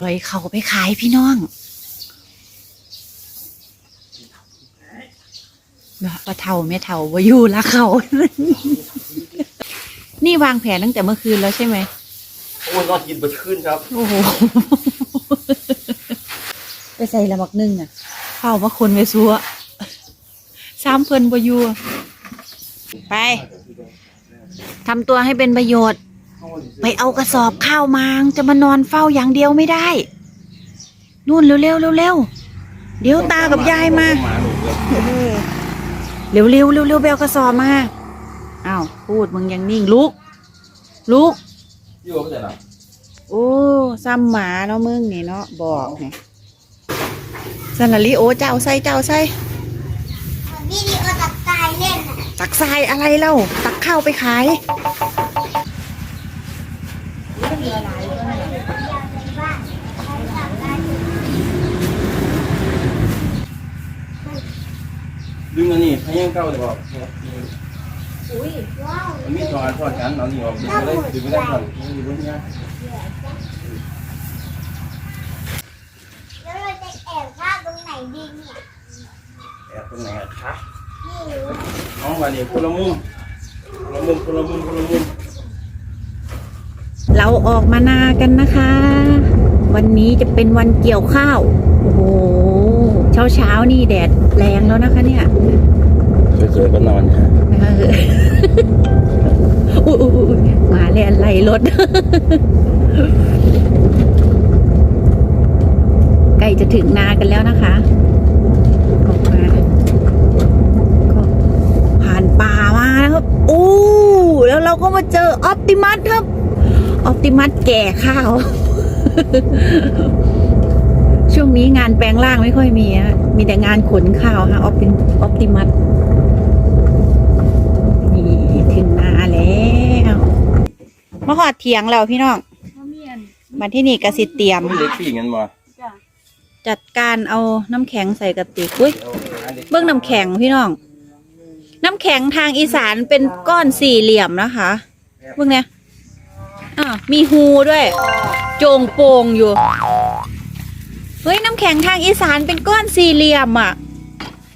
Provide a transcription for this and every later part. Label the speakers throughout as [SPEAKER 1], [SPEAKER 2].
[SPEAKER 1] ปล่อยเขาไปขายพี่น้องว่าเท่าไม่เท่าว่าอยู่ละเขา นี่วางแผนตั้งแต่เมื่อคืนแล้วใช่ไหม
[SPEAKER 2] โอ้ยนอนกินบดขึ้นครับ
[SPEAKER 1] โอ้โห ไปใส่ละบักนึ่งอะเข้ามาคนไปซัวซ้ำเพิ่นบอยูไปทำตัวให้เป็นประโยชน์ ไปเอากระสอบข้าวมางจะมานอนเฝ้าอย่างเดียวไม่ได้ นู่นเร็วๆเร็วๆเดี๋ยวตากับยายมา
[SPEAKER 2] หมาหนูเลย
[SPEAKER 1] เร็วๆเร็วๆเร็วๆไปเอากระสอบมาอ้าวพูดมึงยังนิ่งลุก ลุก
[SPEAKER 2] อยู่กับเสร็จแล้ว
[SPEAKER 1] โอ้ซ้ำหมาเนาะมึงนี่เนาะบอกไงสันละลิโอเจ้าใส่เจ้าใส่
[SPEAKER 3] วิดีโอตัดตายเล่นน่ะ
[SPEAKER 1] ตักทรายอะไรเล่าตักข้าวไปขาย
[SPEAKER 2] ดึงอันนี้ให้ยังเก้าเลยบอก
[SPEAKER 3] ว้าว
[SPEAKER 2] มันมีสองอันทอดกันเอานี่ออกดึงไม่ได้ดึงไม่ได้ก่อนดึงไม่ได้
[SPEAKER 3] แล้วเราจะแอบข้าวตรงไหนดีเนี่ย
[SPEAKER 2] แอบตรงไหนอะคะ
[SPEAKER 3] นี่รู้
[SPEAKER 2] น้องวันนี้คนละมุมคนละมุมคนละมุมคนละมุม
[SPEAKER 1] เราออกมานากันนะคะ วันนี้จะเป็นวันเกี่ยวข้าว โอ้โห เช้าเช้าๆนี่แดดแรงแล้วนะคะเนี่ย
[SPEAKER 2] สวยๆก็นอนฮะ
[SPEAKER 1] เอออุ้ยอุ้ยอุ้ยหมาแล่นไล่รถ ใกล้จะถึงนากันแล้วนะคะออกมาก็ผ่านป่ามานะครับโอ้แล้วเราก็มาเจอออปติมัสครับ ออปติมัสแก่ข้าว ช่วงนี้งานแปลงร่างไม่ค่อยมีอะมีแต่งานขนข้าวค่ะออปติออปติมัสนี่ถึงนาแล้วมาหอดเถียงแล้วพี่น้องมาที่นี่กสิเตรียม
[SPEAKER 2] เด็กปีกันบ่
[SPEAKER 1] จัดการเอาน้ำแข็งใส่กระติกอุ้ยเบื้องน้ำแข็งพี่น้อง น้ำแข็งทางอีสานเป็นก้อนสี่เหลี่ยมนะคะเบื้องเนี้ย อ่ามีฮูด้วย โจงโปงอยู่ เฮ้ย น้ำแข็งทางอีสานเป็นก้อนสี่เหลี่ยมอะ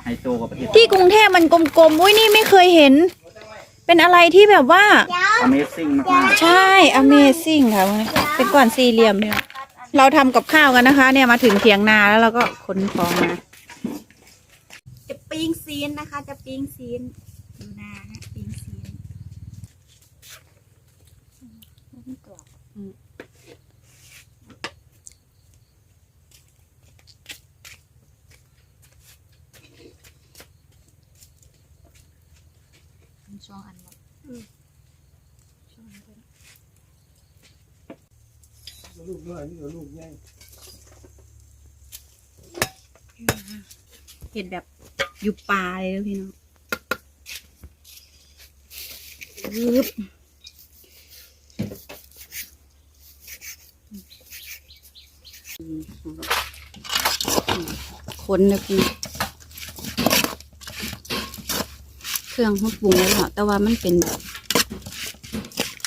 [SPEAKER 2] ไฮโซกับประเทศ
[SPEAKER 1] ที่กรุงเทพมันกลมๆ อุ้ยนี่ไม่เคยเห็น เป็นอะไรที่แบบว่า
[SPEAKER 3] เดี๋ยว
[SPEAKER 2] Amazing มาก
[SPEAKER 1] ใช่ Amazing ค่ะพวกนี้เป็นก้อนสี่เหลี่ยมเนี่ยเราทำกับข้าวกันนะคะ เนี่ยมาถึงเถียงนาแล้วเราก็ขนของมา จะปิ้งซีนนะคะ จะปิ้งซีนดูนาฮะปิ้งซีน มันกรอืมช่วงอันหมดช่องอันก็
[SPEAKER 2] ลูกน้อยนี่ลูกใหญ่
[SPEAKER 1] เห็ดแบบอยู่ป่าเลยนะพี่น้องยึบ คนนะพี่เครื่องเขาปรุงแล้วเนาะแต่ว่ามันเป็นแบบ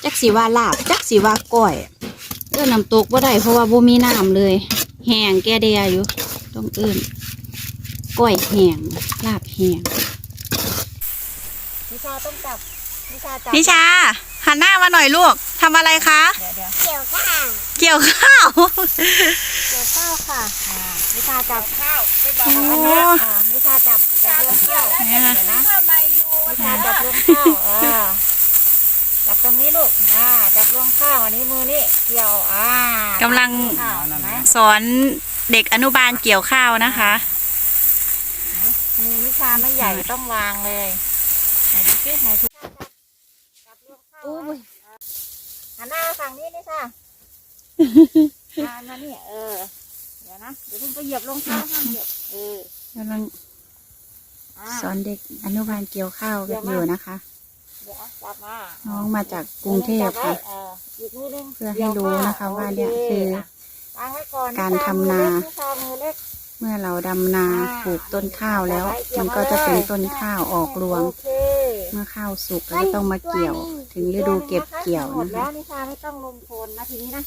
[SPEAKER 1] จักสีว่าลาบ จักสีว่าก้อยเอื้อน้ำตกว่าได้เพราะว่าบ่มีน้ำเลย แห้งแก่เดียอยู่ ต้องเอื้อนก้อยแห้งลาบแห้ง
[SPEAKER 3] นิชาต้องจับนิชาจับ
[SPEAKER 1] นิชาหันหน้ามาหน่อยลูกทำอะไรคะ
[SPEAKER 3] เกี่ยวข้าว
[SPEAKER 1] เกี่ยวข้าว
[SPEAKER 3] ยวข้าวค่ะอ่านิชาจับข้าวไปบอก
[SPEAKER 1] โอ้
[SPEAKER 3] อันนี้อ่านิชาจับจับรวงข้าว
[SPEAKER 1] เนี่ย
[SPEAKER 3] เดี๋ยวนะนิชาจับรวงข้าวอ่าจับตรงนี้ลูกอ่าจับรวงข้าวอันนี้มือนี่เกี่ยวอ่ากำ
[SPEAKER 1] ลัง
[SPEAKER 3] ข้าวเห็นไหม
[SPEAKER 1] สอนเด็กอนุบาลเกี่ยวข้าวนะคะ
[SPEAKER 3] มือนิชาไม่ใหญ่ต้องวางเลยไหนดูสิไหนถูกจับรวงข้าว
[SPEAKER 1] โอ้ย
[SPEAKER 3] หันหน้าฝั่งนี้นิ ชาอ่านั่นนี่เออ เดี๋ยวนะ เดี๋ยวเพิ่งไปเหยียบรองเท้าห้ามเหยียบ เออกำ
[SPEAKER 1] ลัง
[SPEAKER 3] อ่า
[SPEAKER 1] สอนเด็กอนุบาลเกี่ยวข้าวกันอยู่นะคะ
[SPEAKER 3] เดี๋ยวจับมา
[SPEAKER 1] น้องมาจากกรุงเทพค่ะ
[SPEAKER 3] เอออีกมือหนึง
[SPEAKER 1] เพื่อให้รู้นะคะว่าเนี่ยคือ
[SPEAKER 3] วางไว้ก่อน
[SPEAKER 1] การทำนา
[SPEAKER 3] นิชมือเล็ก
[SPEAKER 1] เมื่อเราดำนาปลูกต้นข้าวแล้ว มันก็จะเป็นต้นข้าวออกรวง
[SPEAKER 3] โอเค
[SPEAKER 1] เมื่อข้าวสุกเราก็ต้องมาเกี่ยว ถึงฤดูเก็บเกี่ยว
[SPEAKER 3] หมด
[SPEAKER 1] นะ
[SPEAKER 3] แล้
[SPEAKER 1] คะ
[SPEAKER 3] วนิชาไม่ต้องลงโคนนะทีนี้นะ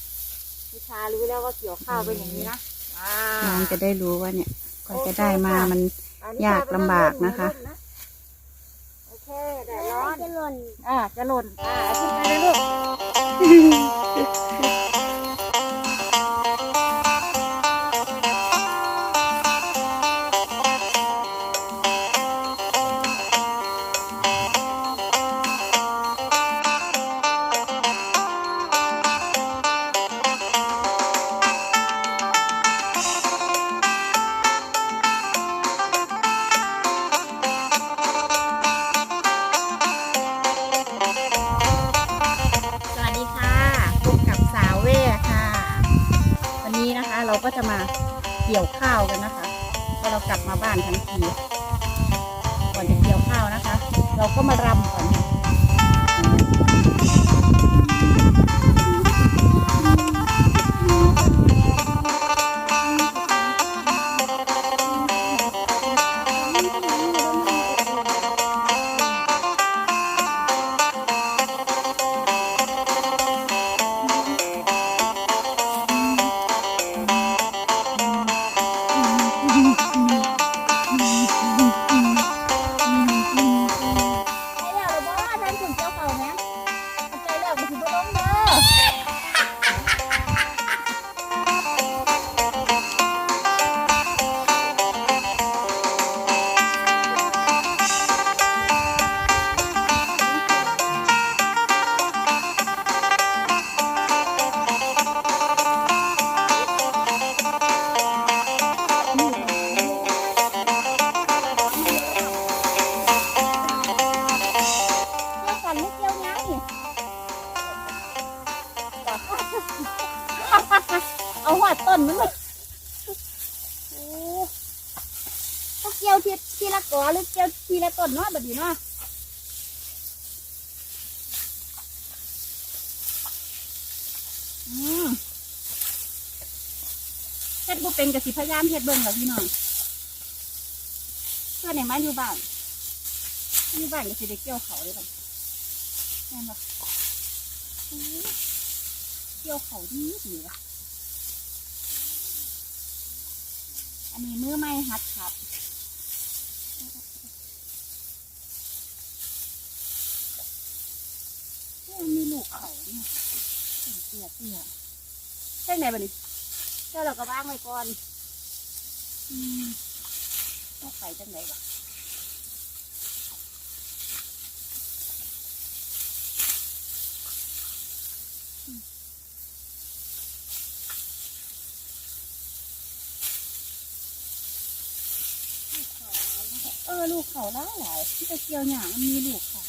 [SPEAKER 3] วิชารู้แล้วว่าเกี่ยวข้าวเป็นอย่างนี้นะอ่า
[SPEAKER 1] น้องจะได้รู้ว่าเนี่ยกว่าจะได้มามัน
[SPEAKER 3] อันนี้
[SPEAKER 1] ยากลำบากนะคะ
[SPEAKER 3] โอเคแดดร้อนจะหล่นอ่าจะหล่นอ่าขึ้นไปเลยลูก
[SPEAKER 1] ก็จะมาเกี่ยวข้าวกันนะคะพอเรากลับมาบ้านทั้งทีก่อนจะเกี่ยวข้าวนะคะ เราก็มารำก่อน
[SPEAKER 3] หรือเกี่ยวทีละต้นเนาะแบบนี้เนาะเฮ็ดบุเป็นกับสิพยายามเฮ็ดเบิ่งกับพี่น้องเพื่อนไหนมาอยู่บ้านนี่บ้านก็สิได้เกี่ยวเขาเลยบัดแม่นบ่อื้อเกี่ยวเขาดีดีว่ะอันนี้มือไม้หัดครับ มีลูกเขาเนี่ยเตี้ยเตี้ยใช่ไหมบัดนี้เจ้าเราก็ว่างไว้ก่อนอืมต้องไปจังไหนวะเออลูกเขาหลายหลายที่ตะเกียวหยางมันมีลูกเขา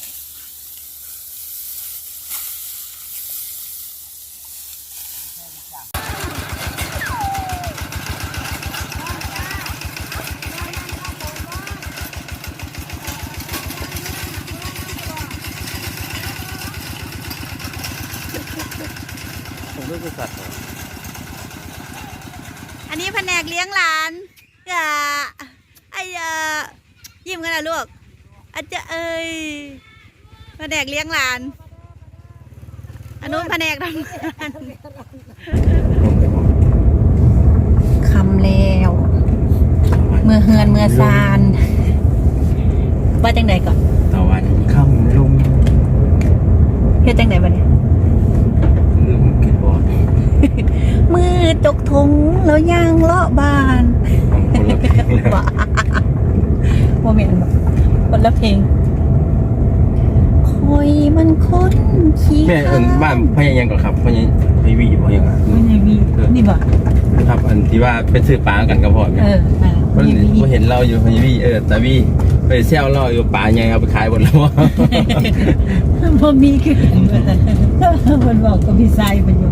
[SPEAKER 3] อันนี้แผนกเลี้ ยงหลานอย่าไอ้ยายิ้มกันนะลูกอาจจะเอ้ยแผนกเลี้ยงหลานอันนู้นแผนกทำงานคำแล้วเมื่อเฮือนเมื่อซานว่าจังใดก่อน
[SPEAKER 2] ตะวัน
[SPEAKER 4] คำลุง
[SPEAKER 1] เฮ็ดจังใดบ้านี้
[SPEAKER 2] ลืมคิดบอด
[SPEAKER 1] มือจกทงแล้วย่างเลาะบาน
[SPEAKER 2] คนละเพลงเลย
[SPEAKER 1] ว่าโมเมนต์คนละเพลงคอยมันคนขี้
[SPEAKER 2] แม่เอินบ้านพญายังก่อนครับพญาพญาวีบ่ยังอะ
[SPEAKER 1] มันยังมีนี่บ่
[SPEAKER 2] ครับอันที่ว่าไปซื้อปลากันกับพ่อแม่
[SPEAKER 1] เอออ่า
[SPEAKER 2] มัน
[SPEAKER 1] มีมี
[SPEAKER 2] เห็นเราอยู่พญาวีเออตาวีไปเซลเราอยู่ป่าไงเอาไปขายหมดแล้ว
[SPEAKER 1] พอมีคือกันเบิดอะมันบอกกับพี่ชายมันอยู่